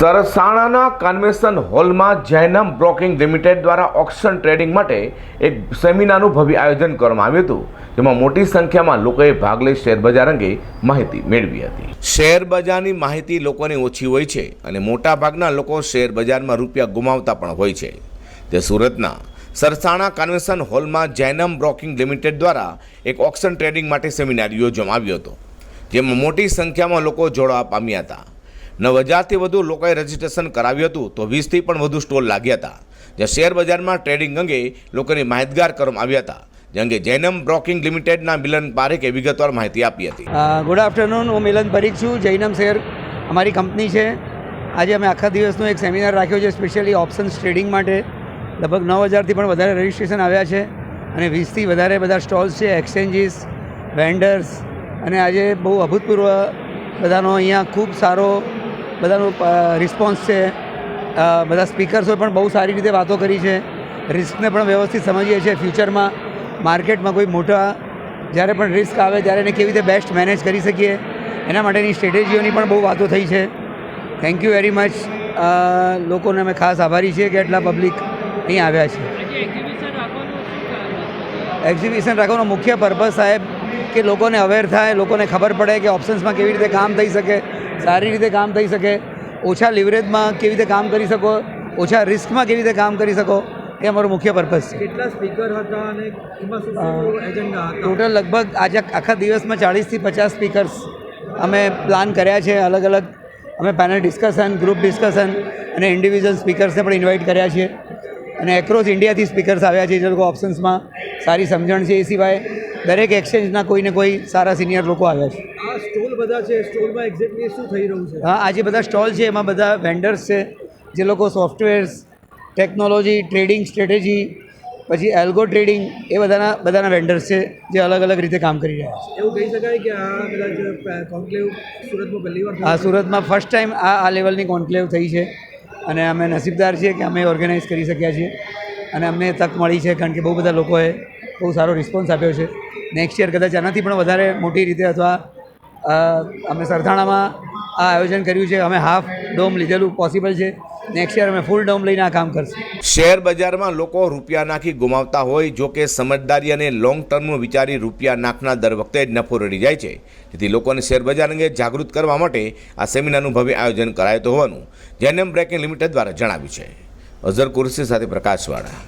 સરસાણાના convention હોલમાં Jainam broking limited દ્વારા auction trading માટે એક સેમિનારનું ભવ્ય આયોજન કરવામાં આવ્યું હતું. જેમાં મોટી સંખ્યામાં લોકોએ ભાગ લઈ શેરબજાર અંગે માહિતી મેળવી હતી. શેર બજારની માહિતી લોકોને ઓછી હોય છે અને મોટાભાગના લોકો શેર બજારમાં રૂપિયા ગુમાવતા પણ હોય છે. તે સુરતના સરસાણા કન્વેન્શન હોલમાં જૈનમ બ્રોકિંગ લિમિટેડ દ્વારા એક ઓક્શન ટ્રેડિંગ માટે સેમિનાર યોજવામાં આવ્યો હતો. જેમાં મોટી સંખ્યામાં લોકો જોડવા પામ્યા હતા. નવ હજારથી વધુ લોકોએ રજીસ્ટ્રેશન કરાવ્યું હતું, તો વીસથી પણ વધુ સ્ટોલ લાગ્યા હતા. જે શેર બજારમાં ટ્રેડિંગ અંગે લોકોને માહિતગાર કરવામાં આવ્યા હતા, જે અંગે જૈનમ બ્રોકિંગ લિમિટેડના મિલન પારેખે વિગતવાર માહિતી આપી હતી. ગુડ આફ્ટરનૂન હું મિલન પરીખ છું, જૈનમ શેર અમારી કંપની છે. આજે અમે આખા દિવસનો એક સેમિનાર રાખ્યો છે સ્પેશિયલી ઓપ્શન્સ ટ્રેડિંગ માટે. લગભગ નવ હજારથી પણ વધારે રજિસ્ટ્રેશન આવ્યા છે અને વીસથી વધારે બધા સ્ટોલ્સ છે એક્સચેન્જીસ વેન્ડર્સ અને આજે બહુ અભૂતપૂર્વ બધાનો અહીંયા ખૂબ સારો બધાનો રિસ્પોન્સ છે. બધા સ્પીકર્સોએ પણ બહુ સારી રીતે વાતો કરી છે. રિસ્કને પણ વ્યવસ્થિત સમજીએ છીએ ફ્યુચરમાં માર્કેટમાં કોઈ મોટા, જ્યારે પણ રિસ્ક આવે, ત્યારે એને કેવી રીતે બેસ્ટ મેનેજ કરી શકીએ, એના માટેની સ્ટ્રેટેજીઓની પણ બહુ વાતો થઈ છે. થેન્ક યુ વેરી મચ લોકોને અમે ખાસ આભારી છીએ કે એટલા પબ્લિક અહીં આવ્યા છે. એક્ઝિબિશન રાખવાનો મુખ્ય પર્પઝ સાહેબ, કે લોકોને અવેર થાય, લોકોને ખબર પડે કે ઓપ્શન્સમાં કેવી રીતે કામ થઈ શકે. સારી રીતે કામ થઈ શકે ઓછા લિવરેજમાં કેવી રીતે કામ કરી શકો ઓછા રિસ્કમાં કેવી રીતે કામ કરી શકો એ અમારો મુખ્ય પર્પઝ છે. કેટલા સ્પીકર હતા અને ટોટલ લગભગ આજે આખા દિવસમાં ચાળીસથી પચાસ સ્પીકર્સ અમે પ્લાન કર્યા છે અલગ અલગ. અમે પેનલ ડિસ્કશન ગ્રુપ ડિસ્કશન અને ઇન્ડિવિજ્યુઅલ સ્પીકર્સને પણ ઇન્વાઇટ કર્યા છે અને એક્રોસ ઇન્ડિયાથી સ્પીકર્સ આવ્યા છે જે લોકો ઓપ્શન્સમાં સારી સમજણ છે એ સિવાય. દરેક એક્સચેન્જના કોઈને કોઈ સારા સિનિયર લોકો આવ્યા છે. બધા છે સ્ટોલમાં એક્ઝેક્ટલી શું થઈ રહ્યું છે? હા આજે બધા સ્ટોલ છે એમાં બધા વેન્ડર્સ છે જે લોકો સોફ્ટવેર્સ ટેકનોલોજી ટ્રેડિંગ સ્ટ્રેટેજી પછી એલ્ગો ટ્રેડિંગ એ બધાના બધાના વેન્ડર્સ છે જે અલગ અલગ રીતે કામ કરી રહ્યા છે. એવું કહી શકાય કે આ કદાચ કોન્ક્લેવ સુરતમાં પહેલી વાર હા સુરતમાં ફર્સ્ટ ટાઈમ આ આ લેવલની કોન્ક્લેવ થઈ છે અને અમે નસીબદાર છીએ કે અમે ઓર્ગેનાઇઝ કરી શક્યા છીએ અને અમને તક મળી છે કારણ કે બહુ બધા લોકોએ બહુ સારો રિસ્પોન્સ આપ્યો છે. નેક્સ્ટ યર કદાચ આનાથી પણ વધારે મોટી રીતે અથવા અમે સરથાણામાં આ આયોજન કર્યું છે. અમે હાફ ડોમ લીધેલું પોસિબલ છે. નેક્સ્ટ યર અમે ફૂલ ડોમ લઈને આ કામ કરશું. શેર બજારમાં લોકો રૂપિયા નાખી ગુમાવતા હોય, જો કે સમજદારી અને લોંગ ટર્મનું વિચારી રૂપિયા નાખના દર વખતે જ નફો રડી જાય છે. જેથી લોકોને શેર બજાર અંગે જાગૃત કરવા માટે આ સેમિનારનું ભવ્ય આયોજન કરાયું હોવાનું. જેનએમ બ્રેકિંગ લિમિટેડ દ્વારા જણાવ્યું છે. અઝર કુરસી સાથે પ્રકાશવાળા.